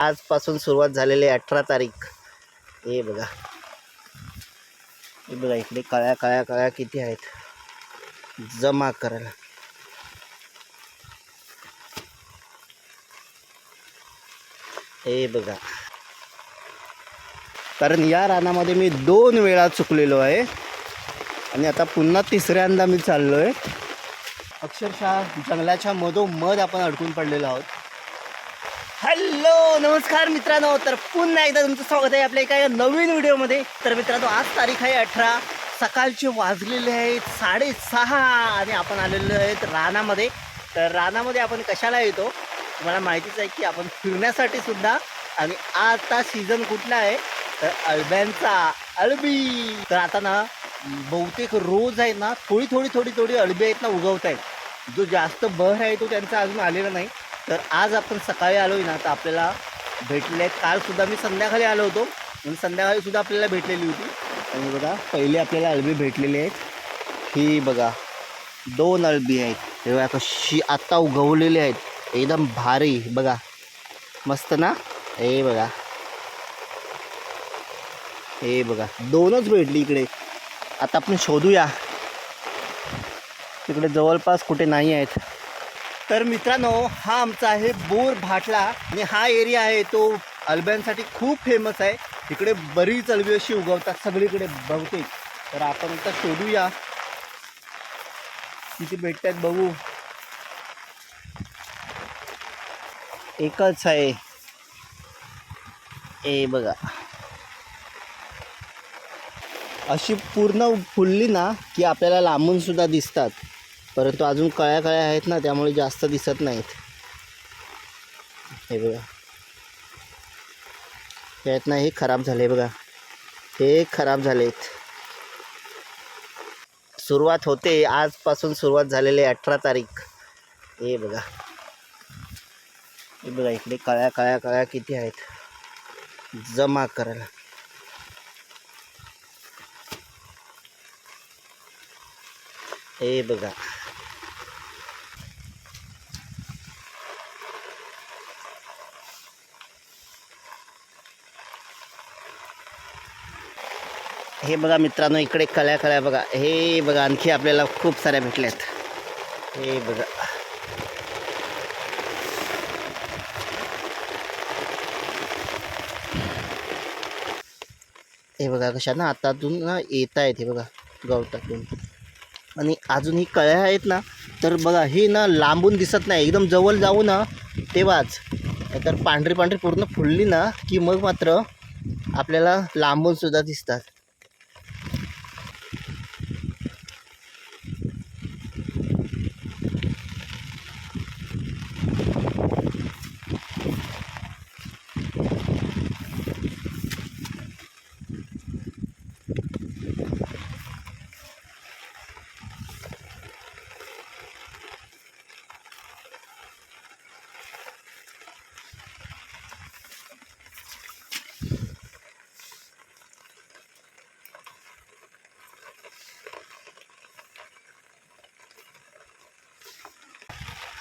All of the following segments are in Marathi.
आजपासून सुरुवात झालेली आहे अठरा तारीख. हे बघा. हे बघा इकडे कळ्या कळ्या कळ्या किती आहेत. जमा करायला. हे बघा. कारण या रानामध्ये मी दोन वेळा चुकलेलो आहे. आणि आता पुन्हा तिसऱ्यांदा मी चाललो आहे अक्षरशः जंगलाच्या मधोमध आपण अडकून पडलेलो आहोत. हॅलो नमस्कार मित्रांनो. तर पुन्हा एकदा तुमचं स्वागत आहे आपल्या एका नवीन व्हिडिओमध्ये. तर मित्रांनो आज तारीख आहे अठरा. सकाळचे वाजलेले आहेत साडेसहा आणि आपण आलेलो आहेत रानामध्ये. तर रानामध्ये आपण कशाला येतो? तुम्हाला माहितीच आहे की आपण फिरण्यासाठी सुद्धा आणि आता सीझन कुठला आहे? तर अळब्यांचा अळबी. तर आता ना बहुतेक रोज आहे ना थोडी थोडी थोडी थोडी अळबी आहेत ना उगवत आहेत जो जास्त बहर आहे तो त्यांचा अजून आलेला नाही. तर आज आपण सकाळी आलो ना तर आपल्याला भेटले कालसुद्धा मी संध्याकाळी आलो होतो. आणि संध्याकाळीसुद्धा आपल्याला भेटलेली होती. आणि बघा पहिले आपल्याला अळबी भेटलेली आहेत. ही बघा दोन अळबी आहेत. तेव्हा कशी आत्ता उगवलेली आहेत. एकदम भारी बघा. मस्त ना? हे बघा. हे बघा दोनच भेटली इकडे. आता आपण शोधूया. तिकडे जवळपास कुठे नाही आहेत. तर मित्रांनो हा आमचा आहे बोर भाटला आणि हा एरिया आहे तो अल्ब्यांसाठी खूप फेमस आहे. इकडे बरीच अळबी अशी उगवतात सगळीकडे बहुतेक. तर आपण आता शोधूया. किती भेटतात बघू. एकच आहे. ए बघा. अशी पूर्ण फुलली ना की आपल्याला लांबून सुद्धा दिसतात. परंतु अजून कळ्या कळ्या आहेत ना त्यामुळे जास्त दिसत नाहीत. हे बघा. यात ना हे खराब झाले बघा. हे खराब झालेत. सुरुवात होते आजपासून सुरुवात झालेली आहे अठरा तारीख. हे बघा. हे बघा इकडे कळ्या कळ्या कळ्या किती आहेत. जमा करायला. हे बघा. हे बघा मित्रांनो इकडे कळ्या कळ्या बघा. हे बघा आणखी आपल्याला खूप साऱ्या भेटल्यात. हे बघा. हे बघा कशा ना आतातून ना येत आहेत हे बघा गवतातून. आणि अजून ही कळ्या आहेत ना तर बघा ही ना लांबून दिसत नाही. एकदम जवळ जाऊ ना तेव्हाच. तर पांढरी पांढरी पूर्ण फुलली ना की मग मात्र आपल्याला लांबून सुद्धा दिसतात.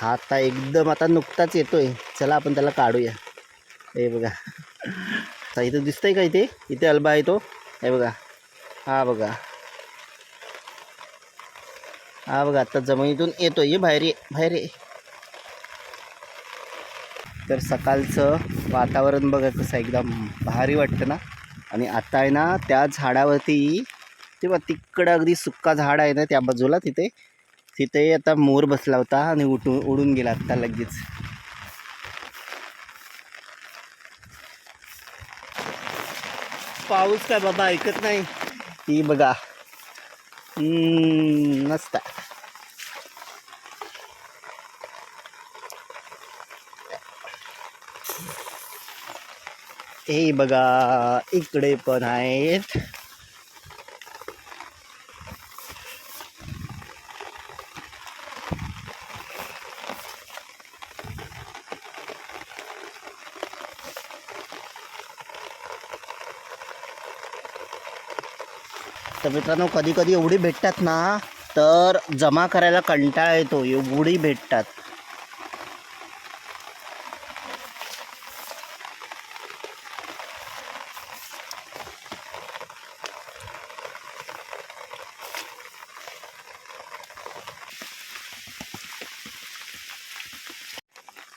हा आता एकदम आता नुकताच येतोय. चला आपण त्याला काढूया. हे बघा. आता इथं दिसतंय का इथे? इथे अल्बा आहे तो. हे बघा. हा बघा. हा बघा आता जमिनीतून येतो ये बाहेर ये बाहेर ये. तर सकाळचं वातावरण बघा कसं एकदम भारी वाटतं ना. आणि आता आहे ना त्या झाडावरती तेव्हा तिकडं अगदी सुक्का झाड आहे ना त्या बाजूला तिथे. तिथेही आता मोर बसला होता आणि उठून उडून गेला आता लगेच. पाऊस काय बाबा ऐकत नाही? ही बघा. नसता हे बघा इकडे पण आहेत. मित्रांनो कधी कधी एवढी भेटतात ना तर जमा करायला कंटाळा येतो. एवढी भेटतात.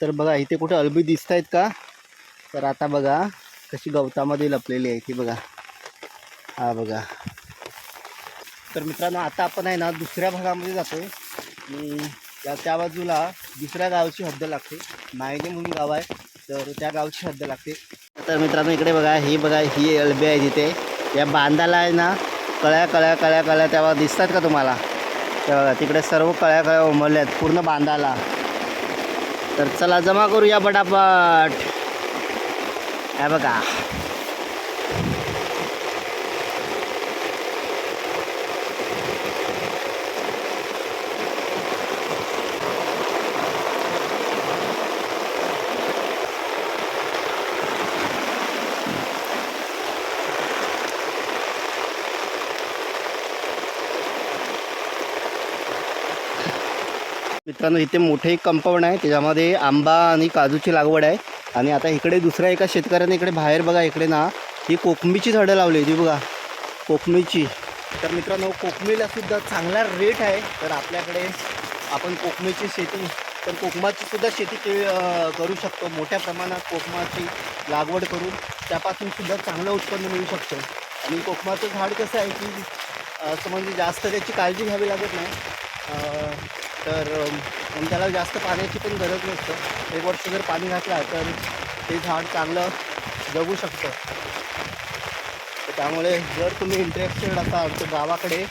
तर बघा इथे कुठे अलबी दिसत आहेत का? तर आता बघा कशी गवतामध्ये लपलेली आहे ती बघा. हा बघा. तर मित्रांनो आता आपण आहे ना दुसऱ्या भागामध्ये जातो आणि त्या त्या बाजूला दुसऱ्या गावची हद्द लागते. मायने म्हणून गाव आहे तर त्या गावची हद्द लागते. तर मित्रांनो इकडे बघा ही बघा ही एलबी आहे तिथे या बांधाला आहे ना कळ्या कळ्या कळ्या कळ्या तेव्हा दिसतात का तुम्हाला? ते बघा तिकडे सर्व कळ्या कळ्या उमरल्या आहेत पूर्ण बांधाला. तर चला जमा करूया पटापट. हे बघा. मित्रांनो इथे मोठे एक कंपाऊंड आहे त्याच्यामध्ये आंबा आणि काजूची लागवड आहे. आणि आता इकडे दुसऱ्या एका शेतकऱ्याने इकडे बाहेर बघा इकडे ना ही कोकमीची झाडं लावली होती बघा कोकमीची. तर मित्रांनो कोकमीला सुद्धा चांगला रेट आहे. तर आपल्याकडे आपण कोकमीची शेती तर कोकमाची सुद्धा शेती के करू शकतो. मोठ्या प्रमाणात कोकमाची लागवड करून त्यापासून सुद्धा चांगलं उत्पन्न मिळू शकतं. आणि कोकमाचं झाड कसं आहे की असं म्हणजे जास्त त्याची काळजी घ्यावी लागत नाही. तर त्याला जास्त पाण्याची पण गरज नसतं. एक वर्ष जर पाणी घातला तर ते झाड चांगलं जगू शकतं. तर त्यामुळे जर तुम्ही इंटरेस्टेड असाल तर गावाकडे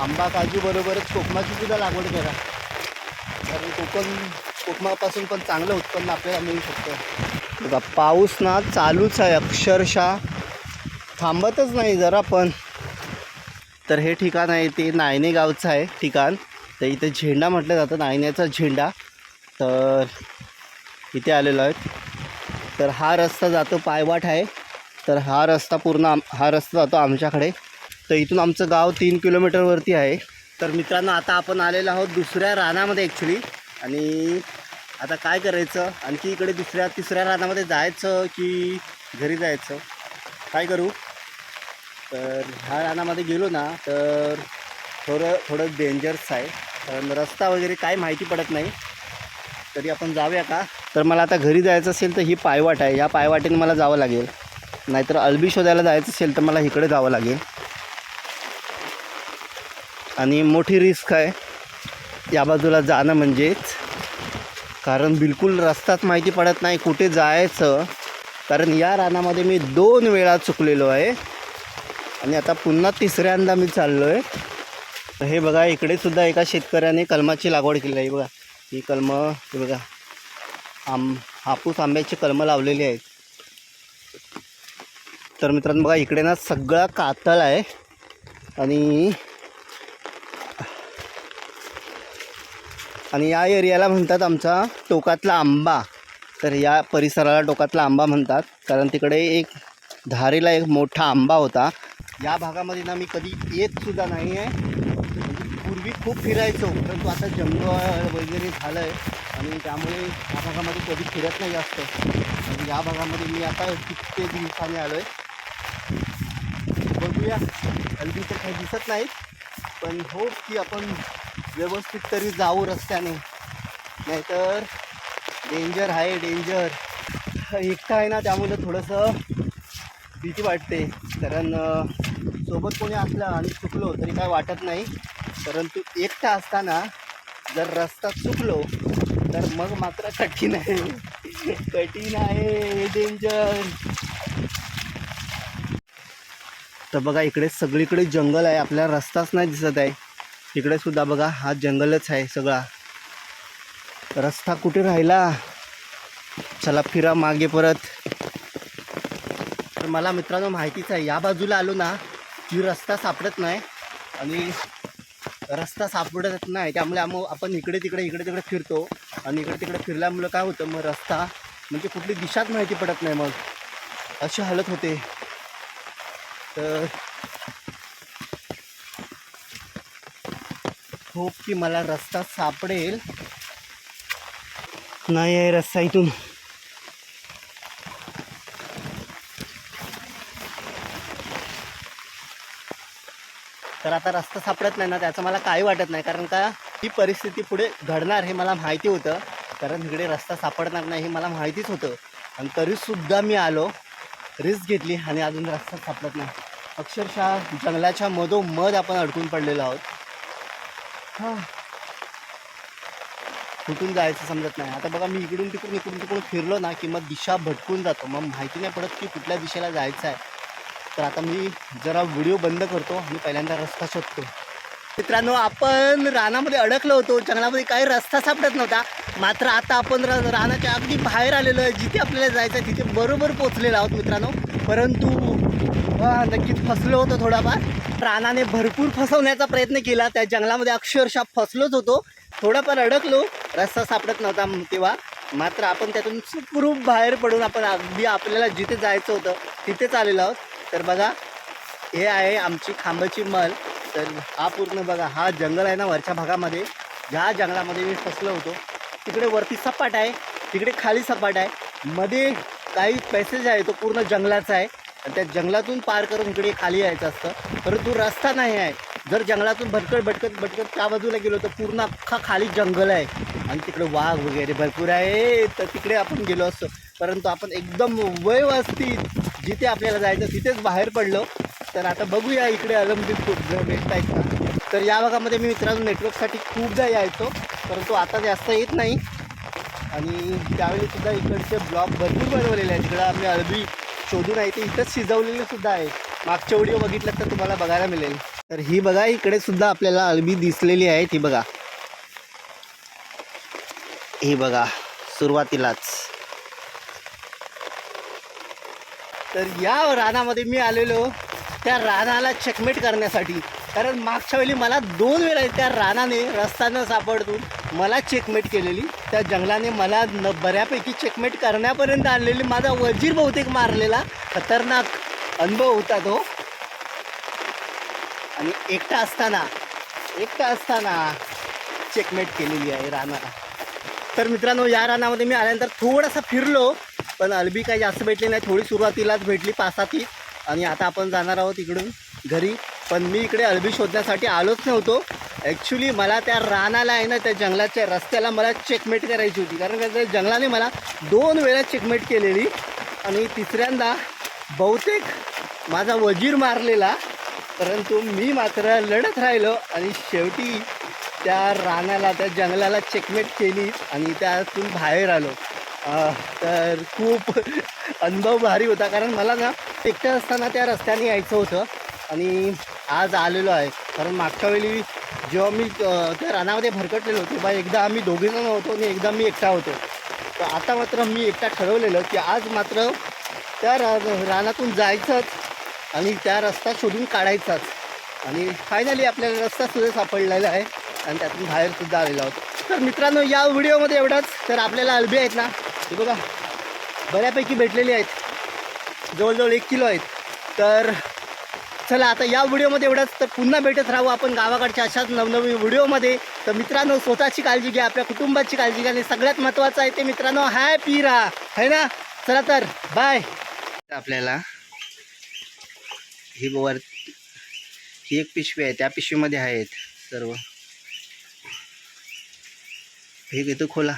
आंबा काजूबरोबरच कोकमाची सुद्धा लागवड करा. कारण कोकण कोकमापासून पण चांगलं उत्पन्न आपल्याला मिळू शकतं. बघा पाऊस ना चालूच आहे अक्षरशः. थांबतच नाही जरा पण. तर हे ठिकाण आहे ते नायने गावचं आहे ठिकाण. तर इथे झेंडा म्हटलं जातं नायण्याचा झेंडा. तर इथे आलेलो आहे तर हा रस्ता जातो पायवाट आहे. तर हा रस्ता पूर्ण आम हा रस्ता जातो आमच्याकडे. तर इथून आमचं गाव तीन किलोमीटरवरती आहे. तर मित्रांनो आता आपण आलेलो आहोत दुसऱ्या रानामध्ये ॲक्च्युली आणि आता काय करायचं? आणखी इकडे दुसऱ्या तिसऱ्या रानामध्ये जायचं की घरी जायचं? काय करू? तर ह्या रानामध्ये गेलो ना तर थोडं थोडं डेंजरस आहे. कारण रस्ता वगैरे काय माहिती पडत नाही. तरी आपण जाऊया का? तर मला आता घरी जायचं असेल तर ही पायवाट आहे. या पायवाटेने मला जावं लागेल. नाहीतर अल्बी शोधायला जायचं असेल तर मला इकडे जावं लागेल. आणि मोठी रिस्क आहे. या बाजूला जाणं म्हणजेच. कारण बिलकुल रस्ताच माहिती पडत नाही कुठे जायचं. कारण या रानामध्ये मी दोन वेळा चुकलेलो आहे. आणि आता पुन्हा तिसऱ्यांदा मी चाललो आहे हे बघा इकडे सुद्धा एका शेतकऱ्याने कलमाची लागवड केली आहे बघा. ही कलमं हे बघा. आंब हापूस आंब्याची कलमं लावलेली आहेत. तर मित्रांनो बघा इकडे ना सगळा कातळ आहे. आणि आणि या एरियाला म्हणतात आमचा टोकातला आंबा. तर या परिसराला टोकातला आंबा म्हणतात. कारण तिकडे एक धारेला एक मोठा आंबा होता. या भागामध्ये ना मी कधी येतसुद्धा नाही आहे पूर्वी खूप फिरायचो परंतु आता जंगल वगैरे झालं आहे आणि त्यामुळे या भागामध्ये कधी फिरत नाही जास्त आणि या भागामध्ये मी आता कित्येक दिवसाने आलो आहे बघूया. हल्ली तर काही दिसत नाहीत पण हो की आपण व्यवस्थित तरी जाऊ रस्त्याने. नाहीतर डेंजर आहे डेंजर एकटा आहे ना त्यामुळे थोडंसं भीती वाटते. कारण सोबत कोणी असलं आणि चुकलो तरी काय वाटत नाही. परंतु एकटा असताना जर रस्ता चुकलो तर मग मात्र कठीण आहे. कठीण आहे डेंजर तर बघा इकडे सगळीकडे जंगल आहे. आपल्याला रस्ताच नाही दिसत आहे. इकडे सुद्धा बघा हा जंगलच आहे सगळा. रस्ता कुठे राहिला? चला फिरा मागे परत. तर मला मित्रांनो माहितीच आहे या बाजूला आलो ना की रस्ता सापडत नाही. आणि रस्ता सापडत नाही. त्यामुळे आम आपण इकडे तिकडे इकडे तिकडे फिरतो. आणि इकडे तिकडे फिरल्यामुळं काय होतं? मग रस्ता म्हणजे कुठली दिशाच माहिती पडत नाही मग. अशी हालत होते. तर होप की मला रस्ता सापडेल. नाही आहे रस्ता इथून. तर आता रस्ता सापडत नाही ना त्याचं मला काही वाटत नाही. कारण का ही परिस्थिती पुढे घडणार हे मला माहिती होतं. कारण इकडे रस्ता सापडणार नाही हे मला माहितीच होतं. आणि तरीसुद्धा मी आलो रिस्क घेतली आणि अजून रस्ता सापडत नाही. अक्षरशः जंगलाच्या मधोमध आपण अडकून पडलेलो आहोत. हां. कुठून जायचं समजत नाही. आता बघा मी इकडून तिकडून इकडून तिकडून फिरलो ना की मग दिशा भटकून जातो. मग माहिती नाही पडत की कुठल्या दिशेला जायचं आहे. तर आता मी जरा व्हिडिओ बंद करतो आणि पहिल्यांदा रस्ता शोधतो. मित्रांनो आपण रानामध्ये अडकलो होतो. जंगलामध्ये काही रस्ता सापडत नव्हता. मात्र आता आपण र रानाच्या अगदी बाहेर आलेलो आहे. जिथे आपल्याला जायचं आहे तिथे बरोबर पोचलेलो आहोत मित्रांनो. परंतु नक्कीच फसलो होतो थोडाफार. रानाने भरपूर फसवण्याचा प्रयत्न केला. त्या जंगलामध्ये अक्षरशः फसलोच होतो. थोडाफार अडकलो. रस्ता सापडत नव्हता तेव्हा. मात्र आपण त्यातून सुखरूप बाहेर पडून आपण अगदी आपल्याला जिथे जायचं होतं तिथेच आलेलो आहोत. तर बघा हे आहे आमची खांबाची मल. तर हा पूर्ण बघा हा जंगल आहे ना वरच्या भागामध्ये. ज्या जंगलामध्ये मी फसलो होतो तिकडे वरती सपाट आहे तिकडे खाली सपाट आहे. मध्ये काही पॅसेज आहे तो पूर्ण जंगलाचा आहे. आणि त्या जंगलातून पार करून इकडे खाली यायचं असतं. परंतु रस्ता नाही आहे. जर जंगलातून भटकत भटकत भटकत त्या बाजूला गेलो तर पूर्ण अख्खा खाली जंगल आहे. आणि तिकडे वाघ वगैरे भरपूर आहे. तर तिकडे आपण गेलो असतो. परंतु आपण एकदम व्यवस्थित जिथे आपल्याला जायचं तिथेच बाहेर पडलो. तर आता बघूया इकडे अलंबित खूप जर भेटत का. तर या भागामध्ये मी मित्रांनो नेटवर्कसाठी खूपदा यायचो परंतु आता जास्त येत नाही. आणि त्यावेळी सुद्धा इकडचे ब्लॉक भरपूर बनवलेले आहेत. इकडं आम्ही अरबी शोधून आहे ते इथंच शिजवलेले सुद्धा आहे मागच्या व्हिडिओ बघितलं तर तुम्हाला बघायला मिळेल. तर ही बघा इकडे सुद्धा आपल्याला अरबी दिसलेली आहे ती बघा. ही बघा सुरुवातीलाच. तर या रानामध्ये मी आलेलो त्या रानाला चेकमेट करण्यासाठी. कारण मागच्या वेळी मला दोन वेळा त्या रानाने रस्ता न सापडतून मला चेकमेट केलेली. त्या जंगलाने मला न बऱ्यापैकी चेकमेट करण्यापर्यंत आणलेली. माझा वजीर बहुतेक मारलेला. खतरनाक अनुभव होता तो. आणि एकटा असताना एकटा असताना चेकमेट केलेली आहे रानाला. तर मित्रांनो या रानामध्ये मी आल्यानंतर थोडासा फिरलो. पण अल्बी काही जास्त भेटली नाही. थोडी सुरुवातीलाच भेटली पाच सात ती आणि आता आपण जाणार आहोत इकडून घरी. पण मी इकडे अळबी शोधण्यासाठी आलोच नव्हतो. ॲक्च्युली मला त्या रानाला आहे ना त्या जंगलाच्या रस्त्याला मला चेकमेट करायची होती. कारण का त्या जंगलाने मला दोन वेळा चेकमेट केलेली. आणि तिसऱ्यांदा बहुतेक माझा वजीर मारलेला. परंतु मी मात्र लढत राहिलो आणि शेवटी त्या रानाला त्या जंगलाला चेकमेट केली आणि त्यातून बाहेर आलो. तर खूप अनुभव भारी होता. कारण मला ना एकटं असताना त्या रस्त्याने यायचं होतं आणि आज आलेलो आहे. कारण मागच्या वेळी जेव्हा मी त्या रानामध्ये भरकटलेलो होतो बा एकदा आम्ही दोघीजण होतो आणि एकदा मी एकटा होतो. तर आता मात्र मी एकटा ठरवलेलं की आज मात्र त्या रा रानातून जायचंच आणि त्या रस्ता शोधून काढायचाच. आणि फायनली आपल्याला रस्ता सुद्धा सापडलेला आहे आणि त्यातून बाहेरसुद्धा आलेला आलेलो आहोत. तर मित्रांनो या व्हिडिओमध्ये एवढंच. तर आपल्याला अल्बी आहेत ना हे बघा बऱ्यापैकी भेटलेली आहेत. जवळजवळ एक किलो आहेत. तर चला आता या व्हिडिओमध्ये एवढंच. तर पुन्हा भेटत राहू आपण गावाकडच्या अशाच नवनवीन व्हिडिओमध्ये. तर मित्रांनो स्वतःची काळजी घ्या आपल्या कुटुंबाची काळजी घ्या. आणि सगळ्यात महत्त्वाचं आहे ते मित्रांनो हॅपी राहा. है ना? चला तर बाय आपल्याला ही वर ही एक पिशवी आहे. त्या पिशवीमध्ये आहेत सर्व. हे घेतो खोला.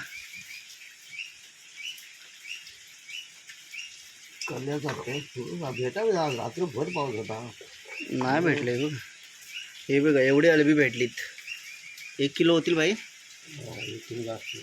करण्यासारखं भेटावे रात्रभर पाऊस होता. नाही भेटले बघ हे बघा एवढे अळबी भेटलीत. एक किलो होतील भाई इथून जास्त.